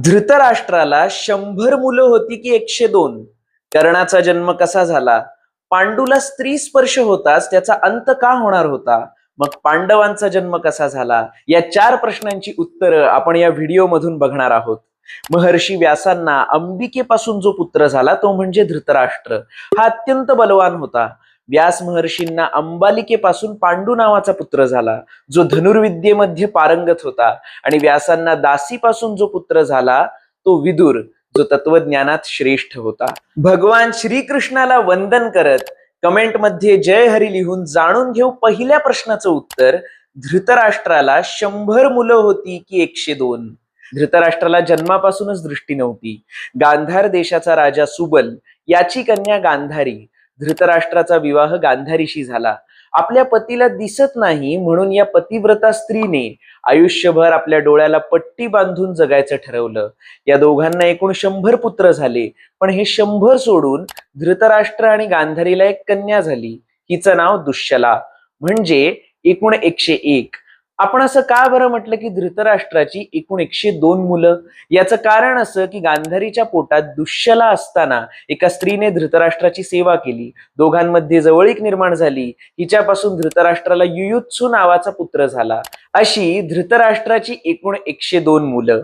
धृतराष्ट्राला शंभर मुलं होती की एकशे दोन? कर्णाचा जन्म कसा झाला? पांडूला स्त्री स्पर्श होताच त्याचा अंत का होणार होता? मग पांडवांचा जन्म कसा झाला? या चार प्रश्नांची उत्तरं आपण या व्हिडिओमधून बघणार आहोत. महर्षी व्यासांना अंबिकेपासून जो पुत्र झाला तो म्हणजे धृतराष्ट्र. हा अत्यंत बलवान होता. व्यास महर्षींना अंबालिकेपासून पांडू नावाचा पुत्र झाला जो धनुर्विद्येमध्ये पारंगत होता. आणि व्यासांना दासीपासून जो पुत्र झाला तो विदुर जो तत्वज्ञानात श्रेष्ठ होता. भगवान श्रीकृष्णाला वंदन करत कमेंटमध्ये जय हरी लिहून जाणून घेऊ पहिल्या प्रश्नाचं उत्तर. धृतराष्ट्राला शंभर मुलं होती की एकशे दोन. धृतराष्ट्राला जन्मापासूनच दृष्टी नव्हती. गांधार देशाचा राजा सुबल याची कन्या गांधारी धृतराष्ट्राचा विवाह गांधारीशी झाला. आपल्या पतीला दिसत नाही म्हणून या पतिव्रता स्त्रीने आयुष्यभर आपल्या डोळ्याला पट्टी बांधून जगायचं ठरवलं. या दोघांना एकूण शंभर पुत्र झाले. पण हे शंभर सोडून धृतराष्ट्र आणि गांधारीला एक कन्या झाली. हिचं नाव दुश्यला म्हणजे एकूण एकशे एक. आपण असं का बरं म्हटलं की धृतराष्ट्राची एकूण एकशे दोन मुलं? याचं कारण असं की गांधारीच्या पोटात दुष्यला असताना एका स्त्रीने धृतराष्ट्राची सेवा केली. दोघांमध्ये जवळीक निर्माण झाली. हिच्यापासून धृतराष्ट्राला युयुत्सू नावाचा पुत्र झाला. अशी धृतराष्ट्राची एकूण एकशे दोन मुलं.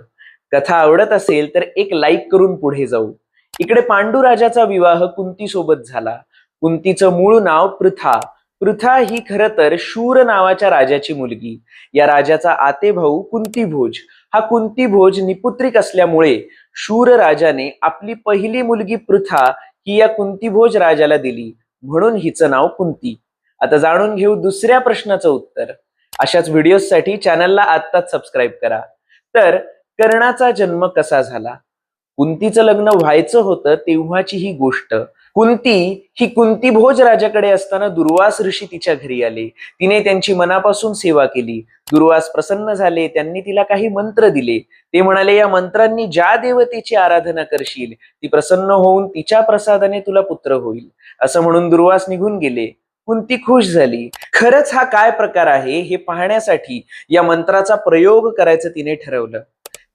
कथा आवडत असेल तर एक लाईक करून पुढे जाऊ. इकडे पांडू राजाचा विवाह कुंती सोबत झाला. कुंतीचं मूळ नाव पृथा. पृथा ही खर तर शूर नावाच्या राजाची मुलगी. या राजाचा आते भाऊ कुंतीभोज. हा कुंतीभोज निपुत्रिक असल्यामुळे शूर राजाने आपली पहिली मुलगी पृथा ही या कुंतीभोज राजाला दिली. म्हणून हिचं नाव कुंती. आता जाणून घेऊ दुसऱ्या प्रश्नाचं उत्तर. अशाच व्हिडिओसाठी चॅनलला आत्ताच सबस्क्राईब करा. तर कर्णाचा जन्म कसा झाला? कुंतीचं लग्न व्हायचं होतं तेव्हाची ही गोष्ट. कुंती ही कुंती भोज राजाकडे असताना दुर्वास ऋषी तिच्या घरी आले. तिने त्यांची मनापासून सेवा केली. दुर्वास प्रसन्न झाले. त्यांनी तिला काही मंत्र दिले. ते म्हणाले या मंत्रांनी ज्या देवतेची आराधना करशील ती प्रसन्न होऊन तिच्या प्रसादाने तुला पुत्र होईल. असं म्हणून दुर्वास निघून गेले. कुंती खुश झाली. खरंच हा काय प्रकार आहे हे पाहण्यासाठी या मंत्राचा प्रयोग करायचं तिने ठरवलं.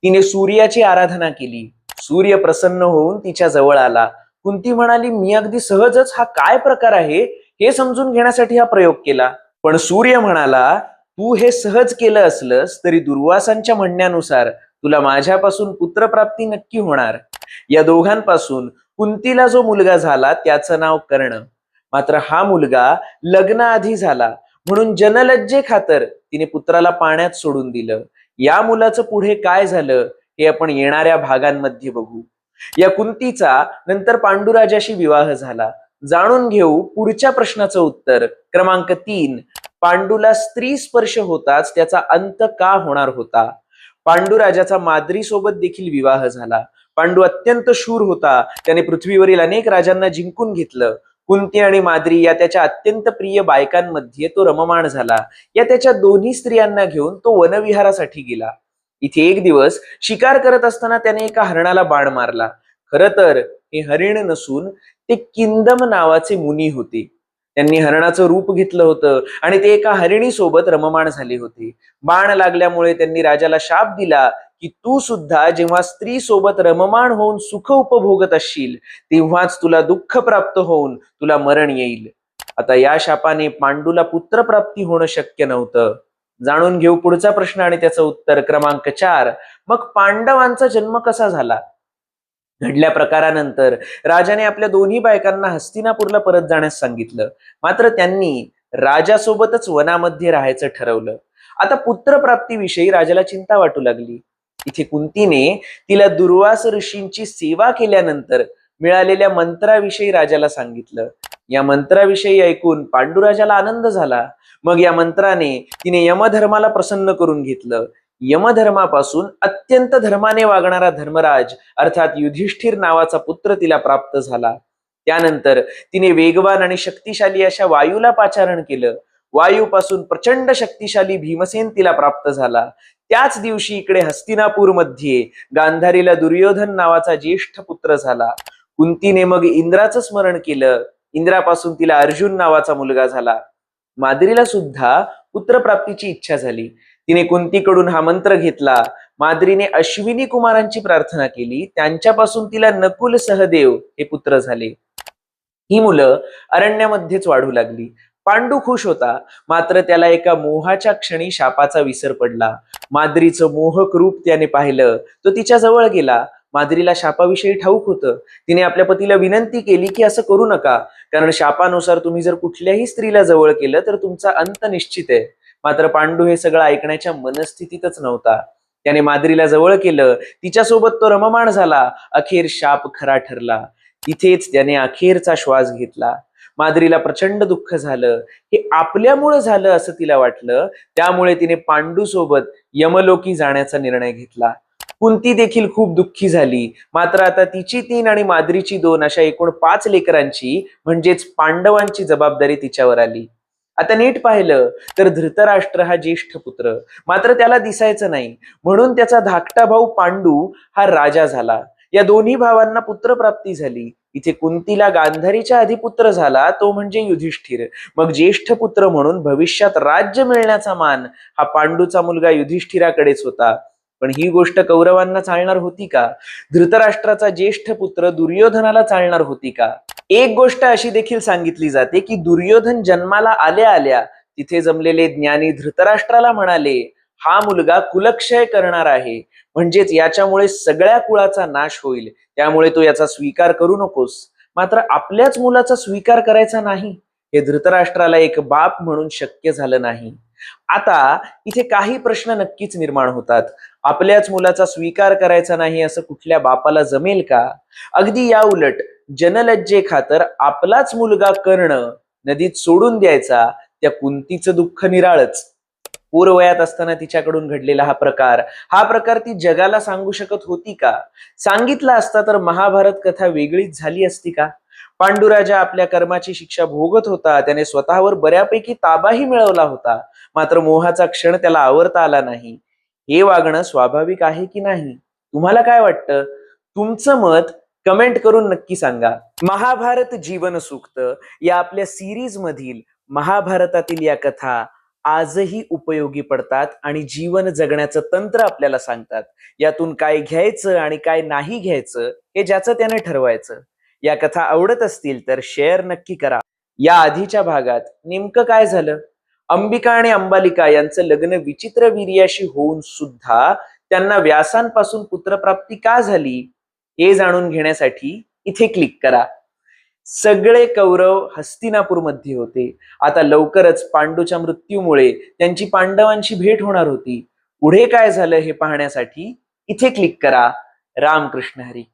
तिने सूर्याची आराधना केली. सूर्य प्रसन्न होऊन तिच्या जवळ आला. कुंती म्हणाली मी अगदी सहजच हा काय प्रकार आहे हे समजून घेण्यासाठी हा प्रयोग केला. पण सूर्य म्हणाला तू हे सहज केलं असलंस तरी दुर्वासांच्या म्हणण्यानुसार तुला माझ्यापासून पुत्रप्राप्ती नक्की होणार. या दोघांपासून कुंतीला जो मुलगा झाला त्याचं नाव कर्ण. मात्र हा मुलगा लग्नाआधी झाला. म्हणून जनलज्जे खातर तिने पुत्राला पाण्यात सोडून दिलं. या मुलाचं पुढे काय झालं हे आपण येणाऱ्या भागांमध्ये बघू. या कुंतीचा नंतर पांडुराजाशी विवाह झाला. जाणून घेऊ पुढच्या प्रश्नाचं उत्तर. क्रमांक तीन. पांडूला स्त्री स्पर्श होताच त्याचा अंत का होणार होता? पांडुराजाचा माद्री सोबत देखील विवाह झाला. पांडू अत्यंत शूर होता. त्याने पृथ्वीवरील अनेक राजांना जिंकून घेतलं. कुंती आणि माद्री या त्याच्या अत्यंत प्रिय बायकांमध्ये तो रममाण झाला. या त्याच्या दोन्ही स्त्रियांना घेऊन तो वनविहारासाठी गेला. इथे एक दिवस शिकार करत असताना त्याने एका हरणाला बाण मारला. खर तर हे हरिण नसून ते किंदम नावाचे मुनी होते. त्यांनी हरणाचं रूप घेतलं होतं आणि ते एका हरिणी सोबत रममाण झाले होते. बाण लागल्यामुळे त्यांनी राजाला शाप दिला की तू सुद्धा जेव्हा स्त्री सोबत रममाण होऊन सुख उपभोगत असशील तेव्हाच तुला दुःख प्राप्त होऊन तुला मरण येईल. आता या शापाने पांडूला पुत्रप्राप्ती होणं शक्य नव्हतं. जाणून घेऊ पुढचा प्रश्न आणि त्याचं उत्तर क्रमांक चार. मग पांडवांचा जन्म कसा झाला? घडल्या प्रकारानंतर राजाने आपल्या दोन्ही बायकांना हस्तिनापूरला परत जाण्यास सांगितलं. मात्र त्यांनी राजासोबतच वनामध्ये राहायचं ठरवलं. आता पुत्रप्राप्तीविषयी राजाला चिंता वाटू लागली. इथे कुंतीने तिला दुर्वास ऋषींची सेवा केल्यानंतर मिळालेल्या मंत्राविषयी राजाला सांगितलं. या मंत्राविषयी ऐकून पांडुराजाला आनंद झाला. मग या मंत्राने तिने यमधर्माला प्रसन्न करून घेतलं. यमधर्मापासून अत्यंत धर्माने वागणारा धर्मराज अर्थात युधिष्ठिर नावाचा पुत्र तिला प्राप्त झाला. त्यानंतर तिने वेगवान आणि शक्तिशाली अशा वायूला पाचारण केलं. वायूपासून प्रचंड शक्तिशाली भीमसेन तिला प्राप्त झाला. त्याच दिवशी इकडे हस्तिनापूरमध्ये गांधारीला दुर्योधन नावाचा ज्येष्ठ पुत्र झाला. कुंतीने मग इंद्राचं स्मरण केलं. इंद्रापासून तिला अर्जुन नावाचा मुलगा झाला. माद्रीला सुद्धा पुत्रप्राप्तीची इच्छा झाली. तिने कुंतीकडून हा मंत्र घेतला. माद्रीने अश्विनी कुमारांची प्रार्थना केली. त्यांच्यापासून तिला नकुल सहदेव हे पुत्र झाले. ही मुलं अरण्यामध्येच वाढू लागली. पांडू खुश होता. मात्र त्याला एका मोहाच्या क्षणी शापाचा विसर पडला. माद्रीचं मोहक रूप त्याने पाहिलं. तो तिच्या जवळ गेला. माद्रीला शापाविषयी ठाऊक होतं. तिने आपल्या पतीला विनंती केली की असं करू नका. कारण शापानुसार तुम्ही जर कुठल्याही स्त्रीला जवळ केलं तर तुमचा अंत निश्चित आहे. मात्र पांडू हे सगळं ऐकण्याच्या मनस्थितीतच नव्हता. त्याने माद्रीला जवळ केलं. तिच्यासोबत तो रममाण झाला. अखेर शाप खरा ठरला. तिथेच त्याने अखेरचा श्वास घेतला. माद्रीला प्रचंड दुःख झालं. हे आपल्यामुळं झालं असं तिला वाटलं. त्यामुळे तिने पांडू सोबत यमलोकी जाण्याचा निर्णय घेतला. कुंती देखील खूप दुःखी झाली. मात्र आता तिची तीन आणि माद्रीची दोन अशा एकूण पाच लेकरांची म्हणजेच पांडवांची जबाबदारी तिच्यावर आली. आता नीट पाहिलं तर धृतराष्ट्र हा ज्येष्ठ पुत्र. मात्र त्याला दिसायचं नाही. म्हणून त्याचा धाकटा भाऊ पांडू हा राजा झाला. या दोन्ही भावांना पुत्रप्राप्ती झाली. इथे कुंतीला गांधारीच्या आधी पुत्र झाला तो म्हणजे युधिष्ठिर. मग ज्येष्ठ पुत्र म्हणून भविष्यात राज्य मिळण्याचा मान हा पांडूचा मुलगा युधिष्ठिराकडेच होता. पण ही गोष्ट कौरवांना चालणार होती का? धृतराष्ट्राचा ज्येष्ठ पुत्र दुर्योधनाला चालणार होती का? एक गोष्ट अशी देखील सांगितली जाते की दुर्योधन जन्माला आल्या आल्या तिथे जमलेले ज्ञानी धृतराष्ट्राला म्हणाले हा मुलगा कुलक्षय करणार आहे. म्हणजेच याच्यामुळे सगळ्या कुळाचा नाश होईल. त्यामुळे तो याचा स्वीकार करू नकोस. मात्र आपल्याच मुलाचा स्वीकार करायचा नाही. हे धृतराष्ट्राला एक बाप म्हणून शक्य झालं नाही. आता इथे काही प्रश्न नक्कीच निर्माण होतात. आपल्याच मुलाचा स्वीकार करायचा नाही असं कुठल्या बापाला जमेल का? अगदी या उलट जनलज्जे खातर आपलाच मुलगा कर्ण नदीत सोडून द्यायचा त्या कुंतीचं दुःख निराळच. पूर्वयात असताना तिच्याकडून घडलेला हा प्रकार हा प्रकार ती जगाला सांगू शकत होती का? सांगितला असता तर महाभारत कथा वेगळीच झाली असती का? पांडुराजा आपल्या कर्माची शिक्षा भोगत होता. त्याने स्वतःवर बऱ्यापैकी ताबाही मिळवला होता. मात्र मोहाचा क्षण त्याला आवरता आला नाही. हे वागणं स्वाभाविक आहे की नाही? तुम्हाला काय वाटतं? तुमचं मत कमेंट करून नक्की सांगा. महाभारत जीवन सूक्त या आपल्या सिरीज मधील महाभारतातील या कथा आजही उपयोगी पडतात आणि जीवन जगण्याचं तंत्र आपल्याला सांगतात. यातून काय घ्यायचं आणि काय नाही घ्यायचं हे ज्याचं त्याने ठरवायचं. या कथा आवडत असतील तर शेअर नक्की करा. या आधीच्या भागात नेमकं काय झालं? अंबिका आणि अंबालिका यांचं लग्न विचित्र वीर्याशी होऊन सुद्धा त्यांना व्यासांपासून पुत्रप्राप्ती का झाली? हे जाणून घेण्यासाठी इथे क्लिक करा. सगळे कौरव हस्तिनापूरमध्ये होते. आता लवकरच पांडूच्या मृत्यूमुळे त्यांची पांडवांची भेट होणार होती. पुढे काय झालं हे पाहण्यासाठी इथे क्लिक करा. रामकृष्ण हरी.